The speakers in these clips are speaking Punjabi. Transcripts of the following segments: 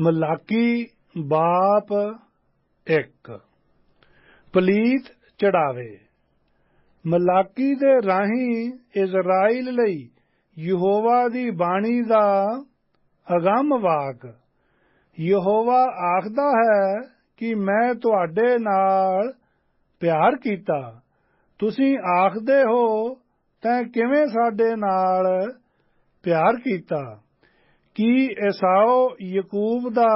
ਮਲਾਕੀ ਬਾਪ ਇੱਕ। ਪਲੀਤ ਚੜਾਵੇ। ਮਲਾਕੀ ਦੇ ਰਾਹੀਂ ਇਜ਼ਰਾਈਲ ਲਈ ਯਹੋਵਾ ਦੀ ਬਾਣੀ ਦਾ ਅਗੰਮ ਵਾਕ। ਯਹੋਵਾ ਆਖਦਾ ਹੈ ਕਿ ਮੈਂ ਤੁਹਾਡੇ ਨਾਲ ਪਿਆਰ ਕੀਤਾ। ਤੁਸੀਂ ਆਖਦੇ ਹੋ, ਤੈਂ ਕਿਵੇਂ ਸਾਡੇ ਨਾਲ ਪਿਆਰ ਕੀਤਾ? ਕੀ ਏਸਾਓ ਯਕੂਬ ਦਾ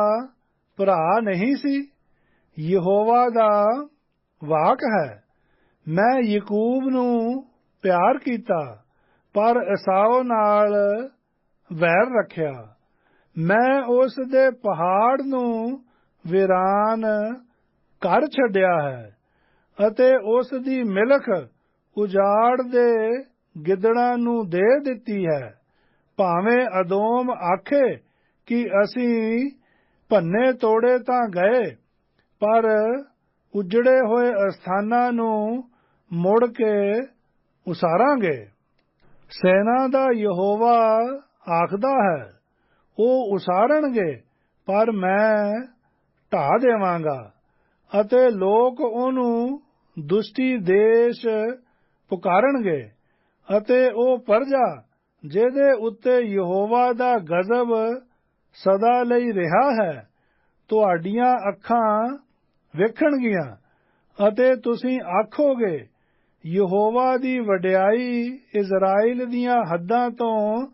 ਭਰਾ ਨਹੀਂ ਸੀ? ਯਹੋਵਾ ਦਾ ਵਾਕ ਹੈ, ਮੈਂ ਯਕੂਬ ਨੂੰ ਪਿਆਰ ਕੀਤਾ, ਪਰ ਏਸਾਓ ਨਾਲ ਵੈਰ ਰੱਖਿਆ। ਮੈਂ ਉਸ ਦੇ ਪਹਾੜ ਨੂੰ ਵੀਰਾਨ ਕਰ ਛੱਡਿਆ ਹੈ ਅਤੇ ਉਸ ਦੀ ਮਿਲਖ ਉਜਾੜ ਦੇ ਗਿੱਦੜਾਂ ਨੂੰ ਦੇ ਦਿੱਤੀ ਹੈ। ਭਾਵੇਂ ਅਦੋਮ ਆਖੇ ਕਿ ਅਸੀਂ ਭੰਨੇ ਤੋੜੇ ਤਾਂ ਗਏ, ਪਰ ਉਜੜੇ ਹੋਏ ਅਸਥਾਨਾਂ ਨੂੰ ਮੁੜ ਕੇ ਉਸਾਰਾਂਗੇ। ਸੈਨਾ ਦਾ ਯਹੋਵਾ ਆਖਦਾ ਹੈ, ਉਹ ਉਸਾਰਣਗੇ ਪਰ ਮੈਂ ਢਾ ਦੇਵਾਂਗਾ ਅਤੇ ਲੋਕ ਉਹਨੂੰ ਦੁਸ਼ਟੀ ਦੇਸ਼ ਪੁਕਾਰਣਗੇ ਅਤੇ ਉਹ ਪਰਜਾ ਜਿਹਦੇ ਉੱਤੇ ਯਹੋਵਾ ਦਾ ਗਜ਼ਬ ਸਦਾ ਲਈ ਰਿਹਾ ਹੈ, ਤੁਹਾਡੀਆਂ ਅੱਖਾਂ ਵੇਖਣਗੀਆਂ ਅਤੇ ਤੁਸੀਂ ਆਖੋਗੇ, ਯਹੋਵਾ ਦੀ ਵਡਿਆਈ ਇਜ਼ਰਾਈਲ ਦੀਆਂ ਹੱਦਾਂ ਤੋਂ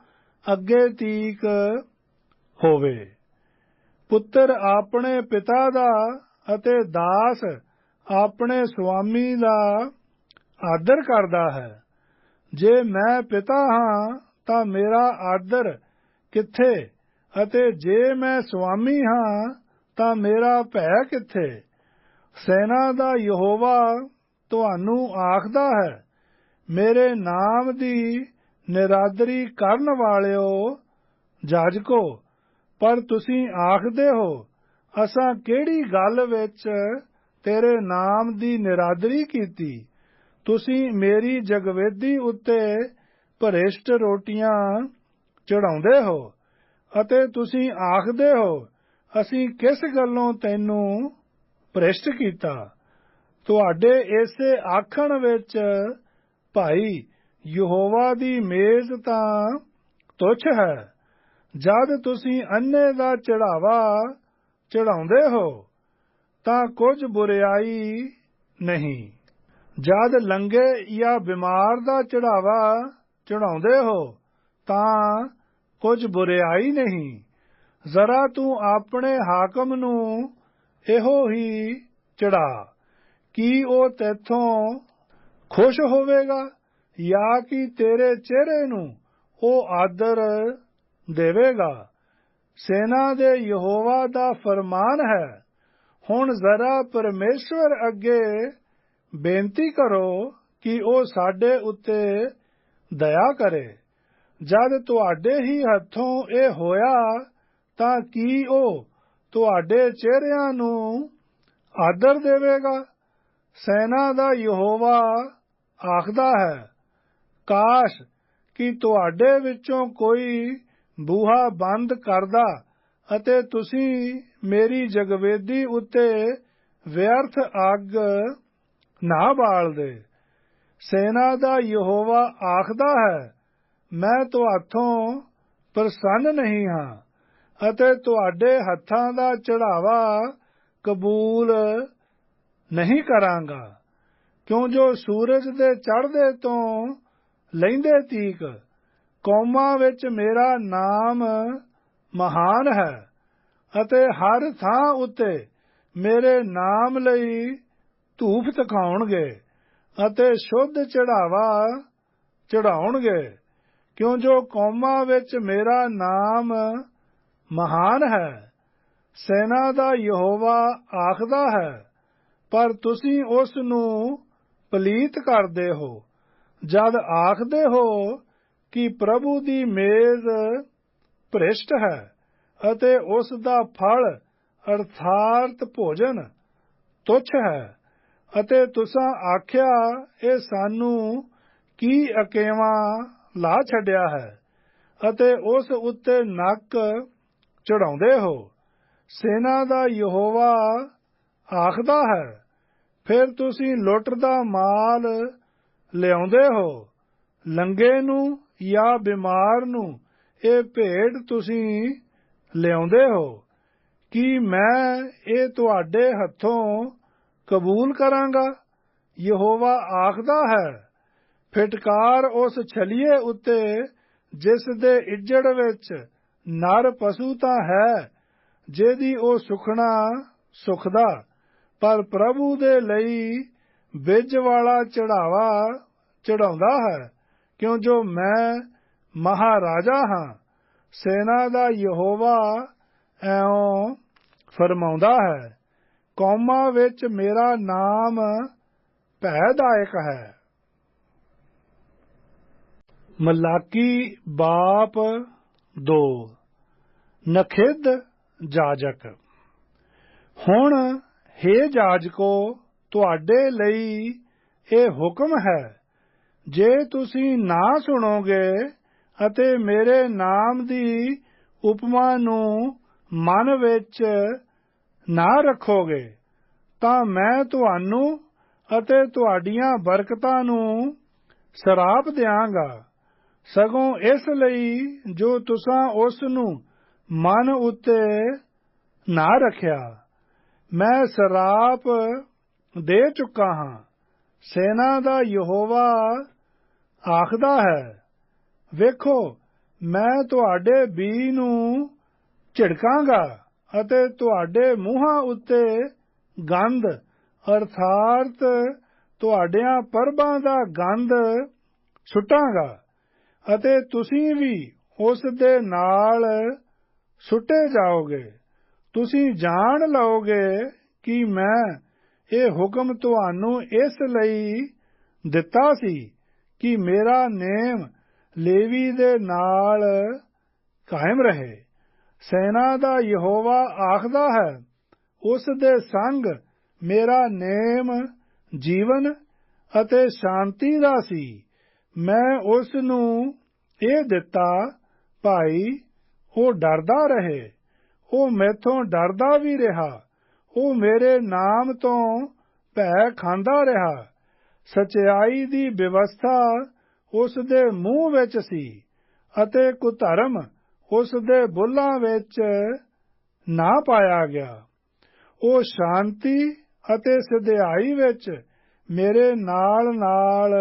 ਅੱਗੇ ਤੀਕ ਹੋਵੇ। ਪੁੱਤਰ ਆਪਣੇ ਪਿਤਾ ਦਾ ਅਤੇ ਦਾਸ ਆਪਣੇ ਸੁਆਮੀ ਦਾ ਆਦਰ ਕਰਦਾ ਹੈ। ਜੇ ਮੈਂ ਪਿਤਾ ਹਾਂ ਤਾਂ ਮੇਰਾ ਆਦਰ ਕਿੱਥੇ? ਅਤੇ ਜੇ ਮੈਂ ਸੁਆਮੀ ਹਾਂ, ਤਾਂ ਮੇਰਾ ਭੈ ਕਿੱਥੇ? ਸੈਨਾ ਦਾ ਯਹੋਵਾ ਤੁਹਾਨੂੰ ਆਖਦਾ ਹੈ, ਮੇਰੇ ਨਾਮ ਦੀ ਨਿਰਾਦਰੀ ਕਰਨ ਵਾਲਿਓ, ਜਾਜਕੋ, ਪਰ ਤੁਸੀਂ ਆਖਦੇ ਹੋ, ਅਸਾਂ ਕਿਹੜੀ ਗੱਲ ਵਿੱਚ ਤੇਰੇ ਨਾਮ ਦੀ ਨਿਰਾਦਰੀ ਕੀਤੀ? ਤੁਸੀਂ ਮੇਰੀ ਜਗਵੇਦੀ ਉੱਤੇ ਭ੍ਰਿਸ਼ਟ ਰੋਟੀਆਂ ਚੜਾਉਂਦੇ ਹੋ ਅਤੇ ਤੁਸੀਂ ਆਖਦੇ ਹੋ, ਅਸੀਂ ਕਿਸ ਗੱਲੋਂ ਤੈਨੂੰ ਭ੍ਰਿਸ਼ਟ ਕੀਤਾ? ਤੁਹਾਡੇ ਇਸੇ ਆਖਣ ਵਿੱਚ ਭਾਈ ਯਹੋਵਾ ਦੀ ਮੇਜ਼ ਤਾਂ ਤੁਛ ਹੈ। ਜਦ ਤੁਸੀਂ ਅੰਨੇ ਦਾ ਚੜਾਵਾ ਚੜਾਉਂਦੇ ਹੋ, ਤਾਂ ਕੁਝ ਬੁਰੀਾਈ ਨਹੀਂ। ਜਦ ਲੰਗੇ ਜਾਂ ਬਿਮਾਰ ਦਾ ਚੜਾਵਾ ਚੜਾਉਂਦੇ ਹੋ, ਤਾਂ ਕੁਝ ਬੁਰੀਾਈ ਨਹੀਂ। ਜ਼ਰਾ ਤੂੰ ਆਪਣੇ ਹਾਕਮ ਨੂੰ ਇਹੋ ਹੀ ਚੜਾ ਕੀ ਉਹ ਤੇਥੋਂ ਖੁਸ਼ ਹੋਵੇਗਾ ਜਾਂ ਕਿ ਤੇਰੇ ਚਿਹਰੇ ਨੂੰ ਉਹ ਆਦਰ ਦੇਵੇਗਾ। ਸੈਨਾ ਦੇ ਯਹੋਵਾ ਦਾ ਫਰਮਾਨ ਹੈ, ਹੁਣ ਜ਼ਰਾ ਪਰਮੇਸ਼ਵਰ ਅੱਗੇ ਬੇਨਤੀ ਕਰੋ ਕਿ ਉਹ ਸਾਡੇ ਉੱਤੇ ਦਇਆ ਕਰੇ। ਜਦ ਤੁਹਾਡੇ ਹੀ ਹੱਥੋਂ ਇਹ ਹੋਇਆ, ਤਾਂ ਕੀ ਉਹ ਤੁਹਾਡੇ ਚਿਹਰਿਆਂ ਨੂੰ ਆਦਰ ਦੇਵੇਗਾ? ਸੈਨਾ ਦਾ ਯਹੋਵਾ ਆਖਦਾ ਹੈ, ਕਾਸ਼ ਕਿ ਤੁਹਾਡੇ ਵਿੱਚੋਂ ਕੋਈ ਬੂਹਾ ਬੰਦ ਕਰਦਾ ਅਤੇ ਤੁਸੀਂ ਮੇਰੀ ਜਗਵੇਦੀ ਉੱਤੇ ਵਿਅਰਥ ਅੱਗ ਨਾ ਬਾਲਦੇ। ਸੈਨਾ ਦਾ ਯਹੋਵਾ ਆਖਦਾ ਹੈ, ਮੈਂ ਤੁਹਾਥੋਂ ਪ੍ਰਸੰਨ ਨਹੀਂ ਹਾਂ ਅਤੇ ਤੁਹਾਡੇ ਹੱਥਾਂ ਦਾ ਚੜਾਵਾ ਕਬੂਲ ਨਹੀਂ ਕਰਾਂਗਾ। ਕਿਉਂ ਜੋ ਸੂਰਜ ਦੇ ਚੜ੍ਹਦੇ ਤੋਂ ਲੈਂਦੇ ਤੀਕ, ਕੌਮਾਂ ਵਿੱਚ ਮੇਰਾ ਨਾਮ ਮਹਾਨ ਹੈ ਅਤੇ ਹਰ ਥਾਂ ਉੱਤੇ ਮੇਰੇ ਨਾਮ ਲਈ ਧੂਪ ਤਕਾਉਣਗੇ। ਅਤੇ ਸ਼ੁੱਧ ਚੜਾਵਾ ਚੜਾਉਣਗੇ, ਕਿਉਂ ਜੋ ਕੌਮਾਂ ਵਿੱਚ ਮੇਰਾ ਨਾਮ ਮਹਾਨ ਹੈ, ਸੈਨਾ ਦਾ ਯਹੋਵਾ ਆਖਦਾ ਹੈ, ਪਰ ਤੁਸੀਂ ਉਸ ਨੂੰ ਪਲੀਤ ਕਰਦੇ ਹੋ, ਜਦ ਆਖਦੇ ਹੋ ਕਿ ਪ੍ਰਭੂ ਦੀ ਮੇਜ਼ ਭ੍ਰਿਸ਼ਟ ਹੈ ਅਤੇ ਉਸ ਦਾ ਫਲ ਅਰਥਾਤ ਭੋਜਨ ਤੁਛ ਹੈ। ਅਤੇ ਤੁਸਾਂ ਆਖਿਆ, ਇਹ ਸਾਨੂੰ ਕੀ ਅਕੇਵਾ ਲਾ ਛੱਡਿਆ ਹੈ ਅਤੇ ਉਸ ਉੱਤੇ ਨੱਕ ਚੜਾਉਂਦੇ ਹੋ? ਸੈਨਾ ਦਾ ਯਹੋਵਾ ਆਖਦਾ ਹੈ, ਫਿਰ ਤੁਸੀਂ ਲੁੱਟ ਦਾ ਮਾਲ ਲਿਆਉਂਦੇ ਹੋ? ਲੰਗੇ ਨੂੰ ਜਾਂ ਬਿਮਾਰ ਨੂੰ ਇਹ ਭੇਡ ਤੁਸੀਂ ਲਿਆਉਂਦੇ ਹੋ? ਕਿ ਮੈਂ ਇਹ ਤੁਹਾਡੇ ਹੱਥੋਂ ਕਬੂਲ ਕਰਾਂਗਾ। ਯਹੋਵਾ ਆਖਦਾ ਹੈ, ਫਟਕਾਰ ਉਸ ਛਲੀਏ ਉੱਤੇ, ਜਿਸ ਦੇ ਇੱਜੜ ਵਿੱਚ ਨਰ ਪਸ਼ੂ ਤਾਂ ਹੈ, ਜਿਹਦੀ ਉਹ ਸੁਖਣਾ ਸੁਖਦਾ, ਪਰ ਪ੍ਰਭੂ ਦੇ ਲਈ ਬਿਜ ਵਾਲਾ ਚੜਾਵਾ ਚੜਾਉਂਦਾ ਹੈ, ਕਿਉਂ ਜੋ ਮੈਂ ਮਹਾਰਾਜਾ ਹਾਂ, ਸੈਨਾ ਦਾ ਯਹੋਵਾ ਐਉਂ ਫਰਮਾਉਂਦਾ ਹੈ। ਕੌਮਾਂ ਵਿੱਚ ਮੇਰਾ ਨਾਮ ਭੈਦਾਇਕ ਹੈ। ਮਲਾਕੀ ਬਾਪ 2 ਨਖਿਦ ਜਾਜਕ। ਹੁਣ हे ਜਾਜਕੋ, ਤੁਹਾਡੇ ਲਈ ਇਹ ਹੁਕਮ ਹੈ, ਜੇ ਤੁਸੀਂ ਨਾ ਸੁਣੋਗੇ ਅਤੇ ਮੇਰੇ ਨਾਮ ਦੀ ਉਪਮਾ ਨੂੰ ਮਨ ਵਿੱਚ ਨਾ ਰੱਖੋਗੇ, ਤਾਂ ਮੈਂ ਤੁਹਾਨੂੰ ਅਤੇ ਤੁਹਾਡੀਆਂ ਬਰਕਤਾਂ ਨੂੰ ਸਰਾਪ ਦਿਆਂਗਾ। ਸਗੋਂ ਇਸ ਲਈ ਜੋ ਤੁਸੀਂ ਉਸ ਨੂੰ ਮਨ ਉੱਤੇ ਨਾ ਰੱਖਿਆ, ਮੈਂ ਸਰਾਪ ਦੇ ਚੁੱਕਾ ਹਾਂ। ਸੈਨਾ ਦਾ ਯਹੋਵਾ ਆਖਦਾ ਹੈ, ਵੇਖੋ, ਮੈਂ ਤੁਹਾਡੇ ਬੀ ਨੂੰ ਝਿੜਕਾਂਗਾ। ਅਤੇ ਤੁਹਾਡੇ ਮੂੰਹਾਂ ਉੱਤੇ ਗੰਧ, ਅਰਥਾਤ ਤੁਹਾਡਿਆਂ ਪਰਬਾਂ ਦਾ ਗੰਧ ਸੁਟਾਂਗਾ ਅਤੇ ਤੁਸੀਂ ਵੀ ਉਸ ਦੇ ਨਾਲ ਸੁੱਟੇ ਜਾਓਗੇ। ਤੁਸੀਂ ਜਾਣ ਲਓਗੇ ਕਿ ਮੈਂ ਇਹ ਹੁਕਮ ਤੁਹਾਨੂੰ ਇਸ ਲਈ ਦਿੱਤਾ ਸੀ ਕਿ ਮੇਰਾ ਨੇਮ ਲੇਵੀ ਦੇ ਨਾਲ ਕਾਇਮ ਰਹੇ। ਸੈਨਾ ਦਾ ਯਹੋਵਾ ਆਖਦਾ ਹੈ, ਉਸ ਦੇ ਸੰਗ ਮੇਰਾ ਨੇਮ ਜੀਵਨ ਅਤੇ ਸ਼ਾਂਤੀ ਦਾ ਸੀ। ਮੈਂ ਉਸ ਨੂੰ ਇਹ ਦਿੱਤਾ, ਭਾਈ, ਉਹ ਡਰਦਾ ਰਹੇ, ਉਹ ਮੈਥੋਂ ਡਰਦਾ ਵੀ ਰਿਹਾ, ਉਹ ਮੇਰੇ ਨਾਮ ਤੋਂ ਭੈ ਖਾਂਦਾ ਰਿਹਾ। ਸਚਾਈ ਦੀ ਵਿਵਸਥਾ ਉਸ ਦੇ ਮੂੰਹ ਵਿੱਚ ਸੀ ਅਤੇ ਕੁਧਰਮ ਉਸ ਦੇ ਬੁੱਲਾਂ ਵਿੱਚ ਨਾ ਪਾਇਆ ਗਿਆ। ਉਹ ਸ਼ਾਂਤੀ ਅਤੇ ਸਿਧਾਈ ਵਿੱਚ ਮੇਰੇ ਨਾਲ ਨਾਲ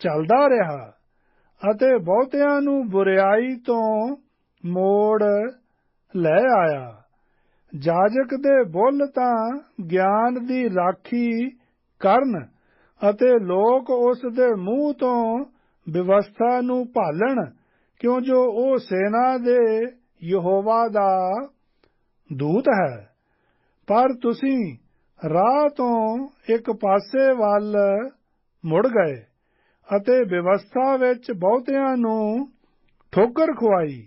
ਚੱਲਦਾ ਰਿਹਾ ਅਤੇ ਬਹੁਤਿਆਂ ਨੂੰ ਬੁਰੀਾਈ ਤੋਂ ਮੋੜ ਲੈ ਆਇਆ। ਜਾਜਕ ਦੇ ਬੁੱਲ ਤਾਂ ਗਿਆਨ ਦੀ ਰਾਖੀ ਕਰਨ ਅਤੇ ਲੋਕ ਉਸ ਦੇ ਮੂੰਹ ਤੋਂ ਵਿਵਸਥਾ ਨੂੰ ਭਾਲਣ ਕਿਉਂ ਜੋ ਉਹ ਸੈਨਾ ਦੇ ਯਹੋਵਾ ਦਾ ਦੂਤ ਹੈ? ਪਰ ਤੁਸੀਂ ਰਾਹ ਤੋਂ ਇੱਕ ਪਾਸੇ ਵੱਲ ਮੁੜ ਗਏ ਅਤੇ ਵਿਵਸਥਾ ਵਿੱਚ ਬਹੁਤਿਆਂ ਨੂੰ ਠੋਕਰ ਖਵਾਈ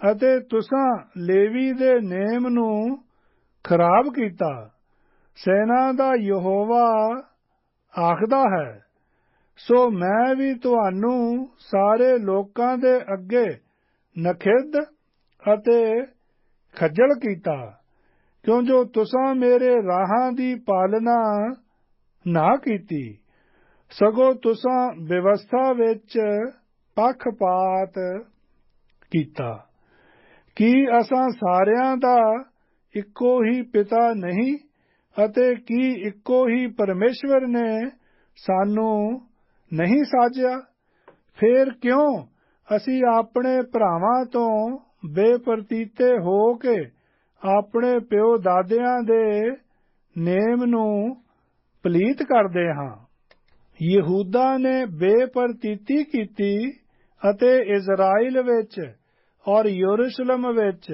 ਅਤੇ ਤੁਸਾਂ ਲੇਵੀ ਦੇ ਨੇਮ ਨੂੰ ਖਰਾਬ ਕੀਤਾ। ਸੈਨਾ ਦਾ ਯਹੋਵਾ ਆਖਦਾ ਹੈ ਸੋ ਮੈਂ ਵੀ ਤੁਹਾਨੂੰ ਸਾਰੇ ਲੋਕਾਂ ਦੇ ਅੱਗੇ ਨਖਿੱਧ ਅਤੇ ਖੱਜਲ ਕੀਤਾ, ਕਿਉਂ ਜੋ ਤੁਸਾਂ ਮੇਰੇ ਰਾਹਾਂ ਦੀ ਪਾਲਣਾ ਨਾ ਕੀਤੀ, ਸਗੋਂ ਤੁਸਾਂ ਵਿਵਸਥਾ ਵਿੱਚ ਪੱਖਪਾਤ ਕੀਤਾ। ਕੀ ਅਸਾਂ ਸਾਰਿਆਂ ਦਾ ਇੱਕੋ ਹੀ ਪਿਤਾ ਨਹੀਂ ਅਤੇ ਕੀ ਇੱਕੋ ਹੀ ਪਰਮੇਸ਼ਵਰ ਨੇ ਸਾਨੂੰ ਨਹੀਂ ਸਾਜਿਆ, ਫੇਰ ਕਿਉਂ ਅਸੀਂ ਆਪਣੇ ਭਰਾਵਾਂ ਤੋਂ ਬੇਪਰਤੀਤੇ ਹੋ ਕੇ ਆਪਣੇ ਪਿਓ ਦਾਦਿਆਂ ਦੇ ਨੇਮ ਨੂੰ ਪਲੀਤ ਕਰਦੇ ਹਾਂ? ਯਹੂਦਾ ਨੇ ਬੇਪਰਤੀਤੀ ਕੀਤੀ ਅਤੇ ਇਜ਼ਰਾਈਲ ਵਿੱਚ ਔਰ ਯਰੂਸ਼ਲਮ ਵਿੱਚ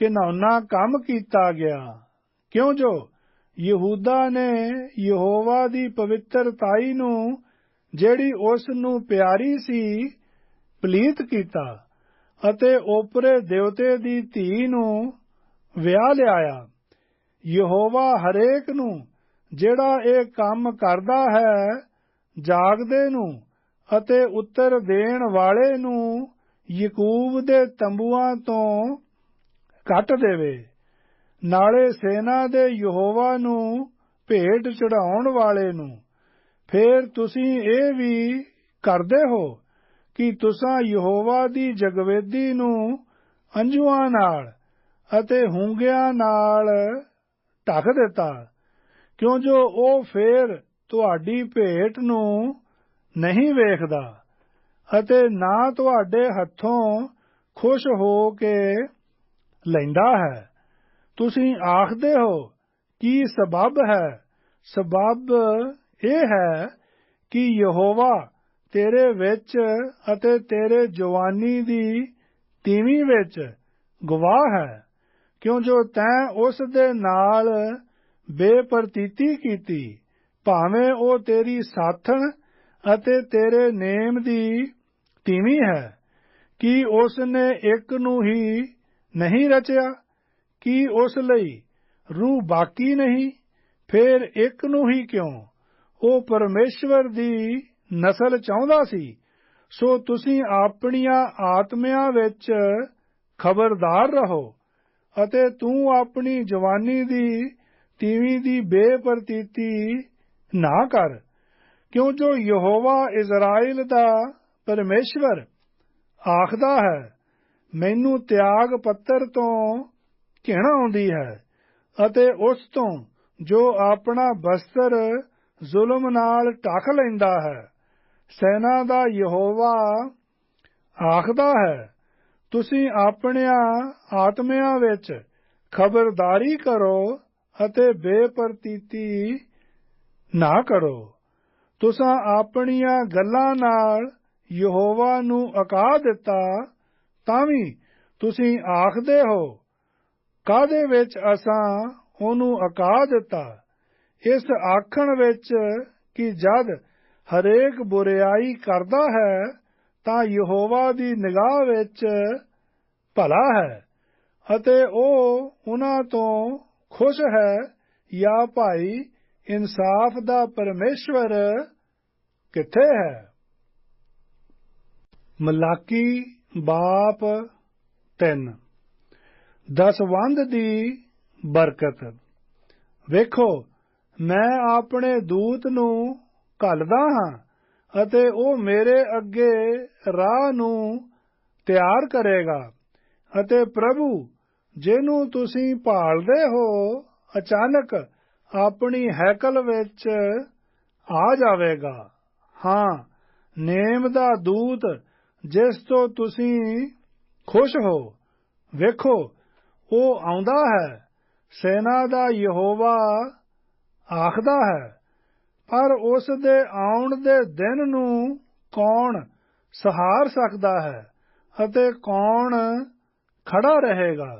ਘਿਨੌਨਾ ਕੰਮ ਕੀਤਾ ਗਿਆ। ਕਿਉਂ ਜੋ? ਯਹੂਦਾ ਨੇ ਯਹੋਵਾ ਦੀ ਪਵਿੱਤਰਤਾਈ ਨੂੰ ਜਿਹੜੀ ਉਸ ਨੂੰ ਪਿਆਰੀ ਸੀ, ਪਲੀਤ ਕੀਤਾ ਅਤੇ ਓਪਰੇ ਦੇਵਤੇ ਦੀ ਧੀ ਨੂੰ ਵਿਆਹ ਲਿਆਇਆ। ਯਹੋਵਾ ਹਰੇਕ ਨੂੰ, ਜਿਹੜਾ ਇਹ ਕੰਮ ਕਰਦਾ ਹੈ, ਜਾਗਦੇ ਨੂੰ ਅਤੇ ਉੱਤਰ ਦੇਣ ਵਾਲੇ ਨੂੰ ਯਕੂਬ ਦੇ ਤੰਬੂਆਂ ਤੋਂ ਕੱਟ ਦੇਵੇ। ਨਾਲੇ ਸੈਨਾ ਦੇ ਯਹੋਵਾ ਨੂੰ ਭੇਟ ਚੜਾਉਣ ਵਾਲੇ ਨੂੰ ਫੇਰ ਤੁਸੀਂ ਇਹ ਵੀ ਕਰਦੇ ਹੋ ਕਿ ਤੁਸੀਂ ਯਹੋਵਾ ਦੀ ਜਗਵੇਦੀ ਨੂੰ ਅੰਜੂਆਂ ਨਾਲ ਅਤੇ ਹੁੰਗਿਆਂ ਨਾਲ ਢੱਕ ਦਿੱਤਾ। ਕਿਉਂ ਜੋ ਉਹ ਫੇਰ ਤੁਹਾਡੀ ਭੇਟ ਨੂੰ ਨਹੀਂ ਵੇਖਦਾ ਅਤੇ ਨਾ ਤੁਹਾਡੇ ਹੱਥੋਂ ਖੁਸ਼ ਹੋ ਕੇ ਲੈਂਦਾ ਹੈ। ਤੁਸੀਂ ਆਖਦੇ ਹੋ, ਕੀ ਸਬਬ ਹੈ? ਸਬਬ ਇਹ ਹੈ ਕਿ ਯਹੋਵਾ ਤੇਰੇ ਵਿੱਚ ਅਤੇ ਤੇਰੇ ਜਵਾਨੀ ਦੀ ਤੀਵੀਂ ਵਿੱਚ ਗਵਾਹ ਹੈ, ਕਿਉਂ ਜੋ ਤੈਂ ਉਸ ਦੇ ਨਾਲ ਬੇਪਰਤੀਤੀ ਕੀਤੀ, ਭਾਵੇਂ ਉਹ ਤੇਰੀ ਸਾਥਣ ਅਤੇ ਤੇਰੇ ਨੇਮ ਦੀ ਤੀਵੀਂ ਹੈ, ਕਿ ਉਸ ਨੇ ਇੱਕ ਨੂੰ ਹੀ ਨਹੀਂ ਰਚਿਆ, ਕਿ ਉਸ ਲਈ ਰੂਹ ਬਾਕੀ ਨਹੀਂ, ਫਿਰ ਇੱਕ ਨੂੰ ਹੀ ਕਿਉਂ ਉਹ ਪਰਮੇਸ਼ਵਰ ਦੀ ਨਸਲ ਚਾਹੁੰਦਾ ਸੀ। ਸੋ ਤੁਸੀਂ ਆਪਣੀਆਂ ਆਤਮਿਆਂ ਵਿੱਚ ਖਬਰਦਾਰ ਰਹੋ ਅਤੇ ਤੂੰ ਆਪਣੀ ਜਵਾਨੀ ਦੀ, ਤੀਵੀਂ ਦੀ ਬੇਪਰਤੀਤੀ ਨਾ ਕਰ ਕਿਉਂ ਜੋ ਯਹੋਵਾ ਇਜ਼ਰਾਈਲ ਦਾ ਪਰਮੇਸ਼ਵਰ ਆਖਦਾ ਹੈ, ਮੈਨੂੰ ਤਿਆਗ ਪੱਤਰ ਤੋਂ ਘਿਣ ਆਉਂਦੀ ਹੈ ਅਤੇ ਉਸ ਤੋਂ ਜੋ ਆਪਣਾ ਬਸਤਰ ਜ਼ੁਲਮ ਨਾਲ ਟਕ ਲੈਂਦਾ ਹੈ। ਸੈਨਾ ਦਾ ਯਹੋਵਾ ਆਖਦਾ ਹੈ, ਤੁਸੀਂ ਆਪਣਿਆਂ ਆਤਮਿਆਂ ਵਿੱਚ ਖਬਰਦਾਰੀ ਕਰੋ ਅਤੇ ਬੇਪਰਤੀਤੀ ਨਾ ਕਰੋ। ਤੁਸੀਂ ਆਪਣੀਆਂ ਗੱਲਾਂ ਨਾਲ ਯਹੋਵਾ ਨੂੰ ਅਕਾ ਦਿੱਤਾ ਤਾਂ ਵੀ ਤੁਸੀਂ ਆਖਦੇ ਹੋ ਕਾਦੇ ਵਿੱਚ ਅਸਾਂ ਉਹਨੂੰ ਅਕਾ ਦਿੱਤਾ? ਇਸ ਆਖਣ ਵਿੱਚ ਕਿ ਜਦ ਹਰੇਕ ਬੁਰੀਾਈ ਕਰਦਾ ਹੈ, ਤਾਂ ਯਹੋਵਾ ਦੀ ਨਿਗਾਹ ਵਿੱਚ ਭਲਾ ਹੈ ਅਤੇ ਉਹ ਉਹਨਾਂ ਤੋਂ ਖੁਸ਼ ਹੈ, ਯਾ ਭਾਈ, ਇਨਸਾਫ ਦਾ ਪਰਮੇਸ਼ਵਰ ਕਿੱਥੇ ਹੈ? ਮਲਾਕੀ ਬਾਪ 3 ਦਸਵੰਦ ਦੀ ਬਰਕਤ। ਵੇਖੋ ਮੈਂ ਆਪਣੇ ਦੂਤ ਨੂੰ ਘੱਲਦਾ ਹਾਂ ਅਤੇ ਉਹ ਮੇਰੇ ਅੱਗੇ ਰਾਹ ਨੂੰ ਤਿਆਰ ਕਰੇਗਾ। ਅਤੇ ਪ੍ਰਭੂ, ਜਿਹਨੂੰ ਤੁਸੀਂ ਭਾਲਦੇ ਹੋ, ਅਚਾਨਕ ਆਪਣੀ ਹੈਕਲ ਵਿੱਚ ਆ ਜਾਵੇਗਾ। ਹਾਂ, ਨੇਮ ਦਾ ਦੂਤ, ਜਿਸ ਤੋਂ ਤੁਸੀਂ ਖੁਸ਼ ਹੋ, ਵੇਖੋ, ਉਹ ਆਉਂਦਾ ਹੈ। ਸੈਨਾ ਦਾ ਯਹੋਵਾ ਆਖਦਾ ਹੈ, ਪਰ ਉਸ ਦੇ ਆਉਣ ਦੇ ਦਿਨ ਨੂੰ ਕੌਣ ਸਹਾਰ ਸਕਦਾ ਹੈ ਅਤੇ ਕੌਣ ਖੜਾ ਰਹੇਗਾ?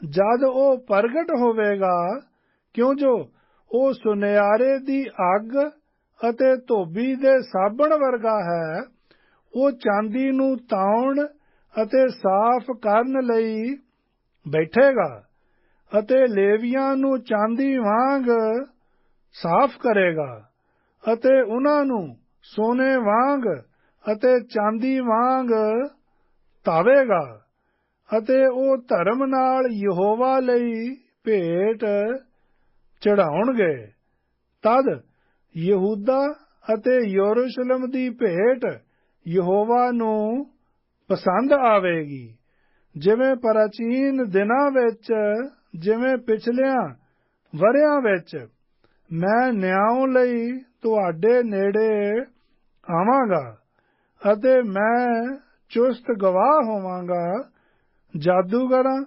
ਜਦ ਉਹ ਪ੍ਰਗਟ ਹੋਵੇਗਾ, ਕਿਉਂ ਜੋ ਉਹ ਸੁਨਿਆਰੇ ਦੀ ਅੱਗ ਅਤੇ ਧੋਬੀ ਦੇ ਸਾਬਣ ਵਰਗਾ ਹੈ, ਉਹ ਚਾਂਦੀ ਨੂੰ ਤਾਉਣ ਅਤੇ ਸਾਫ਼ ਕਰਨ ਲਈ ਬੈਠੇਗਾ ਅਤੇ ਲੇਵੀਆਂ ਨੂੰ ਚਾਂਦੀ ਵਾਂਗ ਸਾਫ਼ ਕਰੇਗਾ ਅਤੇ ਉਹਨਾਂ ਨੂੰ ਸੋਨੇ ਵਾਂਗ ਅਤੇ ਚਾਂਦੀ ਵਾਂਗ ਤਾਵੇਗਾ ਅਤੇ ਉਹ ਧਰਮ ਨਾਲ ਯਹੋਵਾ ਲਈ ਭੇਟ ਚੜਾਉਣਗੇ ਤਦ ਯਹੂਦਾ ਅਤੇ ਯਰੂਸ਼ਲਮ ਦੀ ਭੇਟ ਯਹੋਵਾ ਨੂੰ ਪਸੰਦ ਆਵੇਗੀ। ਜਿਵੇਂ ਪ੍ਰਾਚੀਨ ਦਿਨਾਂ ਵਿੱਚ, ਜਿਵੇਂ ਪਿਛਲਿਆਂ ਵਰਿਆਂ ਵਿੱਚ। ਮੈਂ ਨਿਆਂ ਲਈ ਤੁਹਾਡੇ ਨੇੜੇ ਆਵਾਂਗਾ ਅਤੇ ਮੈਂ ਚੁਸਤ ਗਵਾਹ ਹੋਵਾਂਗਾ, ਜਾਦੂਗਰਾਂ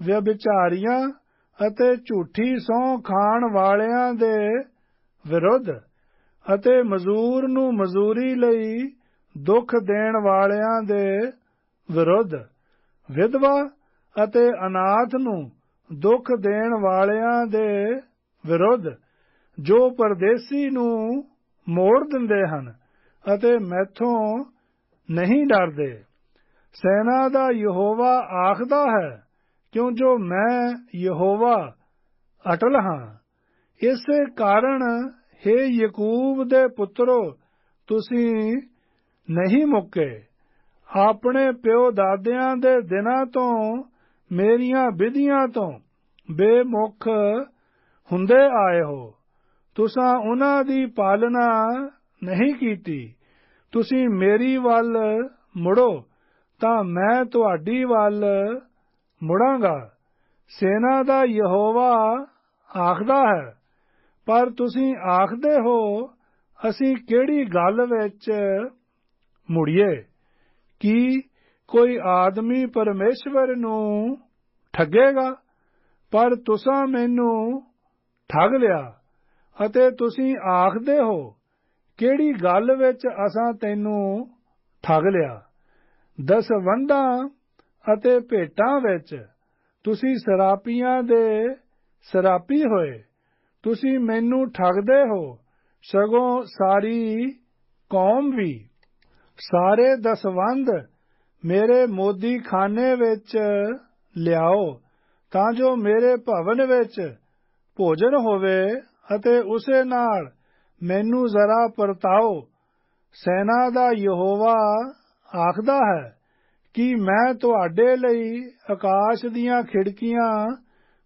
ਵਿਅਭਿਚਾਰੀਆਂ ਅਤੇ ਝੂਠੀ ਸੌਂ ਖਾਣ ਵਾਲਿਆਂ ਦੇ ਵਿਰੁੱਧ ਅਤੇ ਮਜ਼ਦੂਰ ਨੂੰ ਮਜ਼ਦੂਰੀ ਲਈ ਦੁੱਖ ਦੇਣ ਵਾਲਿਆਂ ਦੇ ਵਿਰੁੱਧ, ਵਿਧਵਾ ਅਤੇ ਅਨਾਥ ਨੂੰ ਦੁੱਖ ਦੇਣ ਵਾਲਿਆਂ ਦੇ ਵਿਰੁੱਧ ਜੋ ਪਰਦੇਸੀ ਨੂੰ ਮੋੜ ਦਿੰਦੇ ਹਨ ਅਤੇ ਮੈਥੋਂ ਨਹੀਂ ਡਰਦੇ। ਸੈਨਾ ਦਾ ਯਹੋਵਾ ਆਖਦਾ ਹੈ, ਕਿਉਂ ਜੋ ਮੈਂ ਯਹੋਵਾ ਅਟਲ ਹਾਂ? ਇਸੇ ਕਾਰਨ हे ਯਕੂਬ ਦੇ ਪੁੱਤਰੋ, ਤੁਸੀਂ ਨਹੀਂ ਮੁੱਕੇ। ਆਪਣੇ ਪਿਓ ਦਾਦਿਆਂ ਦੇ ਦਿਨਾਂ ਤੋਂ, ਮੇਰੀਆਂ ਵਿਧੀਆਂ ਤੋਂ ਬੇਮੁਖ ਹੁੰਦੇ ਆਏ ਹੋ। ਤੁਸੀਂ ਉਹਨਾਂ ਦੀ ਪਾਲਣਾ ਨਹੀਂ ਕੀਤੀ ਤੁਸੀਂ ਮੇਰੀ ਵੱਲ ਮੁੜੋ ਤਾਂ ਮੈਂ ਤੁਹਾਡੀ ਵੱਲ ਮੁੜਾਂਗਾ ਸੈਨਾ ਦਾ ਯਹੋਵਾ ਆਖਦਾ ਹੈ ਪਰ ਤੁਸੀਂ ਆਖਦੇ ਹੋ ਅਸੀਂ ਕਿਹੜੀ ਗੱਲ ਵਿੱਚ ਮੁੜੀਏ ਕੀ ਕੋਈ ਆਦਮੀ ਪਰਮੇਸ਼ਵਰ ਨੂੰ ਠੱਗੇਗਾ ਪਰ ਤੁਸੀਂ ਮੈਨੂੰ ਠੱਗ ਲਿਆ ਅਤੇ ਤੁਸੀਂ ਆਖਦੇ ਹੋ, ਕਿਹੜੀ ਗੱਲ ਵਿੱਚ ਅਸਾਂ ਤੈਨੂੰ ਠੱਗ ਲਿਆ? ਦਸਵੰਦਾਂ ਅਤੇ ਭੇਟਾਂ ਵਿੱਚ ਤੁਸੀਂ ਸਰਾਪੀਆਂ ਦੇ ਸਰਾਪੀ ਹੋਏ। ਤੁਸੀਂ ਮੈਨੂੰ ਠੱਗਦੇ ਹੋ, ਸਗੋਂ ਸਾਰੀ ਕੌਮ ਵੀ। ਸਾਰੇ ਦਸਵੰਦ ਮੇਰੇ ਮੋਦੀ ਖਾਨੇ ਵਿੱਚ ਲਿਆਓ, ਤਾਂ ਜੋ ਮੇਰੇ ਭਵਨ ਵਿੱਚ ਭੋਜਨ ਹੋਵੇ। ਅਤੇ ਉਸੇ ਨਾਲ ਮੈਨੂੰ ਜ਼ਰਾ ਪਰਤਾਓ, ਸੈਨਾ ਦਾ ਯਹੋਵਾ ਆਖਦਾ ਹੈ ਕਿ ਮੈਂ ਤੁਹਾਡੇ ਲਈ ਆਕਾਸ਼ ਦੀਆਂ ਖਿੜਕੀਆਂ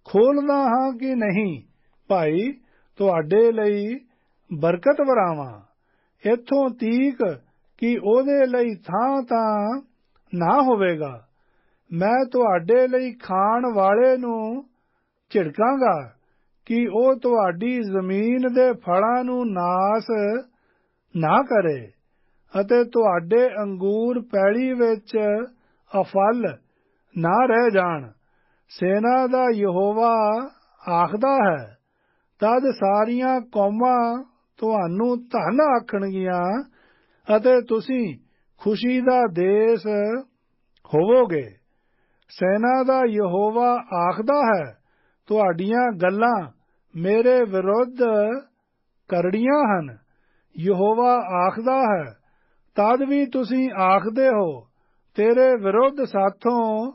ਖੋਲਦਾ ਹਾਂ ਕਿ ਨਹੀਂ? ਭਾਈ, ਤੁਹਾਡੇ ਲਈ ਬਰਕਤ ਵਰਾਵਾਂ। ਇੱਥੋਂ ਤੀਕ ਕਿ ਉਹਦੇ ਲਈ ਥਾਂ ਤਾਂ ਨਾ ਹੋਵੇਗਾ। ਮੈਂ ਤੁਹਾਡੇ ਲਈ ਖਾਣ ਵਾਲੇ ਨੂੰ ਝਿੜਕਾਂਗਾ। ਕਿ ਉਹ ਤੁਹਾਡੀ ਜ਼ਮੀਨ ਦੇ ਫਲਾਂ ਨੂੰ ਨਾਸ ਨਾ ਕਰੇ ਅਤੇ ਤੁਹਾਡੇ ਅੰਗੂਰ ਪੈਲੀ ਵਿੱਚ ਅਫਲ ਨਾ ਰਹਿ ਜਾਣ। ਸੈਨਾ ਦਾ ਯਹੋਵਾ ਆਖਦਾ ਹੈ, ਤਦ ਸਾਰੀਆਂ ਕੌਮਾਂ ਤੁਹਾਨੂੰ ਧਨ ਆਖਣਗੀਆਂ ਅਤੇ ਤੁਸੀਂ ਖੁਸ਼ੀ ਦਾ ਦੇਸ਼ ਹੋਵੋਗੇ। ਸੈਨਾ ਦਾ ਯਹੋਵਾ ਆਖਦਾ ਹੈ ਤੁਹਾਡੀਆਂ ਗੱਲਾਂ ਮੇਰੇ ਵਿਰੁੱਧ ਕਰੜੀਆਂ ਹਨ। ਯਹੋਵਾ ਆਖਦਾ ਹੈ, ਤਦ ਵੀ ਤੁਸੀਂ ਆਖਦੇ ਹੋ, ਤੇਰੇ ਵਿਰੁੱਧ ਸਾਥੋਂ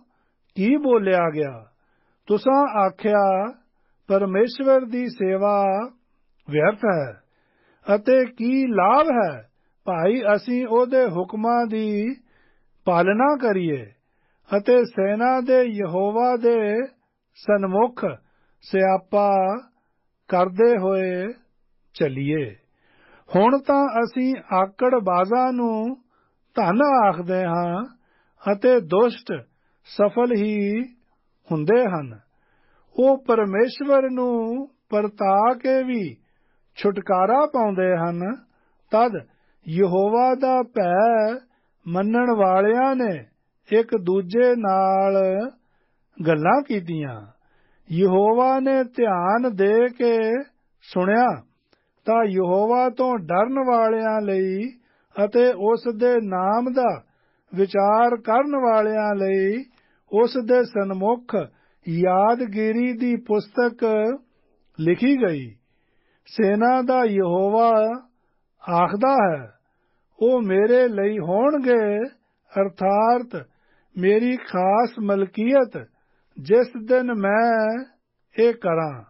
ਕੀ ਬੋਲਿਆ ਗਿਆ? ਤੁਸਾਂ ਆਖਿਆ, ਪਰਮੇਸ਼ਵਰ ਦੀ ਸੇਵਾ ਵਿਅਰਥ ਹੈ ਅਤੇ ਕੀ ਲਾਭ ਹੈ? ਭਾਈ, ਅਸੀਂ ਉਹਦੇ ਹੁਕਮਾਂ ਦੀ ਪਾਲਣਾ ਕਰੀਏ ਅਤੇ ਸੈਨਾ ਦੇ ਯਹੋਵਾ ਦੇ ਸਨਮੁਖ ਸਿਆਪਾ ਕਰਦੇ ਹੋਏ ਚੱਲੀਏ। ਹੁਣ ਤਾਂ ਅਸੀਂ ਆਕੜ ਬਾਜ਼ਾਂ ਨੂੰ ਧਨ ਆਖਦੇ ਹਾਂ ਅਤੇ ਦੁਸ਼ਟ ਸਫਲ ਹੀ ਹੁੰਦੇ ਹਨ। ਉਹ ਪਰਮੇਸ਼ਵਰ ਨੂੰ ਪਰਤਾ ਕੇ ਵੀ ਛੁਟਕਾਰਾ ਪਾਉਂਦੇ ਹਨ। ਤਦ ਯਹੋਵਾ ਦਾ ਭੈ ਮੰਨਣ ਵਾਲਿਆਂ ਨੇ ਇੱਕ ਦੂਜੇ ਨਾਲ ਗੱਲਾਂ ਕੀਤੀਆਂ। ਯਹੋਵਾ ਨੇ ਧਿਆਨ ਦੇ ਕੇ ਸੁਣਿਆ, ਤਾਂ ਯਹੋਵਾ ਤੋਂ ਡਰਨ ਵਾਲਿਆਂ ਲਈ ਅਤੇ ਉਸ ਦੇ ਨਾਮ ਦਾ ਵਿਚਾਰ ਕਰਨ ਵਾਲਿਆਂ ਲਈ ਉਸ ਦੇ ਸਨਮੁਖ ਯਾਦਗਿਰੀ ਦੀ ਪੁਸਤਕ ਲਿਖੀ ਗਈ। ਸੈਨਾ ਦਾ ਯਹੋਵਾ ਆਖਦਾ ਹੈ, ਉਹ ਮੇਰੇ ਲਈ ਹੋਣਗੇ, ਅਰਥਾਤ ਮੇਰੀ ਖਾਸ ਮਲਕੀਅਤ ਜਿਸ ਦਿਨ ਮੈਂ ਇਹ ਕਰਾਂ,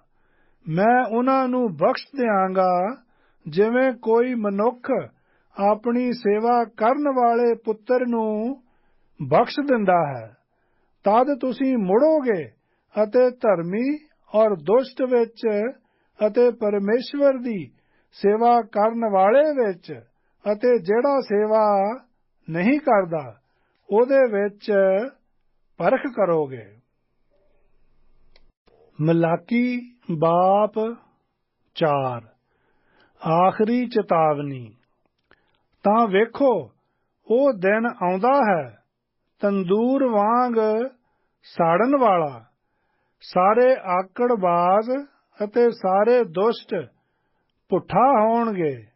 ਮੈਂ ਉਹਨਾਂ ਨੂੰ ਬਖਸ਼ ਦਿਆਂਗਾ, ਜਿਵੇਂ ਕੋਈ ਮਨੁੱਖ ਆਪਣੀ ਸੇਵਾ ਕਰਨ ਵਾਲੇ ਪੁੱਤਰ ਨੂੰ ਬਖਸ਼ ਦਿੰਦਾ ਹੈ, ਤਦ ਤੁਸੀਂ ਮੁੜੋਗੇ ਅਤੇ ਧਰਮੀ ਔਰ ਦੁਸ਼ਟ ਵਿੱਚ ਅਤੇ ਪਰਮੇਸ਼ਵਰ ਦੀ ਸੇਵਾ ਕਰਨ ਵਾਲੇ ਵਿੱਚ ਅਤੇ ਜਿਹੜਾ ਸੇਵਾ ਨਹੀਂ ਕਰਦਾ, ਉਹਦੇ ਵਿੱਚ ਪਰਖ ਕਰੋਗੇ। ਮਲਾਕੀ ਬਾਪ 4 ਆਖਰੀ ਚੇਤਾਵਨੀ। ਤਾਂ ਵੇਖੋ, ਉਹ ਦਿਨ ਆਉਂਦਾ ਹੈ, ਤੰਦੂਰ ਵਾਂਗ ਸਾੜਨ ਵਾਲਾ। ਸਾਰੇ ਆਕੜਬਾਜ਼ ਅਤੇ ਸਾਰੇ ਦੁਸ਼ਟ ਪੁੱਠਾ ਹੋਣਗੇ।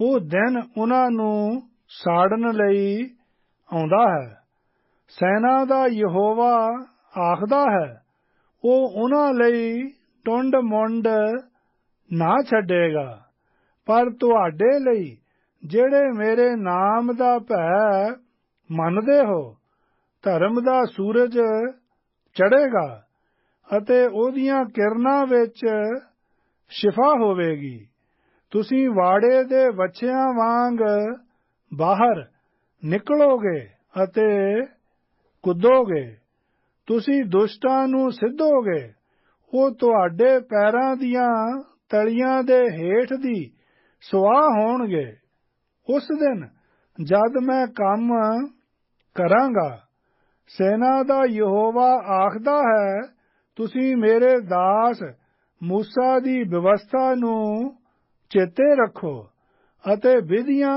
ਉਹ ਦਿਨ ਉਹਨਾਂ ਨੂੰ ਸਾੜਨ ਲਈ ਆਉਂਦਾ ਹੈ। ਸੈਨਾ ਦਾ ਯਹੋਵਾ ਆਖਦਾ ਹੈ ਉਹ ਉਹਨਾਂ ਲਈ ਟੁੰਡ ਮੁੰਡ ਨਾ ਛੱਡੇਗਾ। ਪਰ ਤੁਹਾਡੇ ਲਈ ਜਿਹੜੇ ਮੇਰੇ ਨਾਮ ਦਾ ਭੈ ਮੰਨਦੇ ਹੋ, ਧਰਮ ਦਾ ਸੂਰਜ ਚੜੇਗਾ ਅਤੇ ਉਹਦੀਆਂ ਕਿਰਨਾਂ ਵਿੱਚ ਸ਼ਿਫਾ ਹੋਵੇਗੀ। ਤੁਸੀਂ ਵਾੜੇ ਦੇ ਵੱਛਿਆਂ ਵਾਂਗ ਬਾਹਰ ਨਿਕਲੋਗੇ ਅਤੇ ਕੁੱਦੋਗੇ। ਤੁਸੀਂ ਦੁਸ਼ਟਾਂ ਨੂੰ ਸਿੱਧੋਗੇ। ਉਹ ਤੁਹਾਡੇ ਪੈਰਾਂ ਦੀਆਂ ਤਲੀਆਂ ਦੇ ਹੇਠ ਦੀ ਸੁਆਹ ਹੋਣਗੇ। ਉਸ ਦਿਨ ਜਦ ਮੈਂ ਕੰਮ ਕਰਾਂਗਾ, ਸੈਨਾ ਦਾ ਯਹੋਵਾ ਆਖਦਾ ਹੈ, ਤੁਸੀਂ ਮੇਰੇ ਦਾਸ ਮੂਸਾ ਦੀ ਵਿਵਸਥਾ ਨੂੰ ਚੇਤੇ ਰੱਖੋ ਅਤੇ ਵਿਧੀਆਂ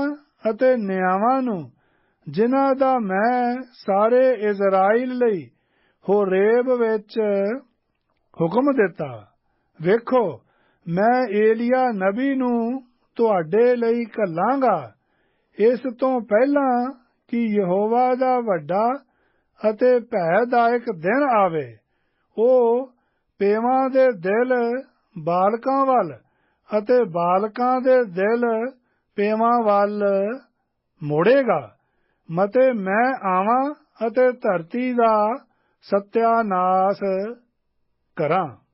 ਅਤੇ ਨਿਆਵਾਂ ਨੂੰ, ਜਿਨ੍ਹਾਂ ਦਾ ਮੈਂ ਸਾਰੇ ਇਜ਼ਰਾਈਲ ਲਈ ਹੋਰੇਬ ਵਿੱਚ ਹੁਕਮ ਦਿੱਤਾ। ਵੇਖੋ, ਮੈਂ ਏਲੀਆ ਨਬੀ ਨੂੰ ਤੁਹਾਡੇ ਲਈ ਘੱਲਾਂਗਾ। ਇਸ ਤੋਂ ਪਹਿਲਾਂ ਕਿ ਯਹੋਵਾ ਦਾ ਵੱਡਾ ਅਤੇ ਭੈਦਾਇਕ ਦਿਨ ਆਵੇ, ਉਹ ਪੇਵਾਂ ਦੇ ਦਿਲ, ਬਾਲਕਾਂ ਵੱਲ ਅਤੇ ਬਾਲਕਾਂ ਦੇ ਦਿਲ ਪੇਵਾਂ ਵੱਲ ਮੋੜੇਗਾ। ਮਤੇ ਮੈਂ ਆਵਾਂ ਅਤੇ ਧਰਤੀ ਦਾ ਸਤਿਆਨਾਸ਼ ਕਰਾਂ।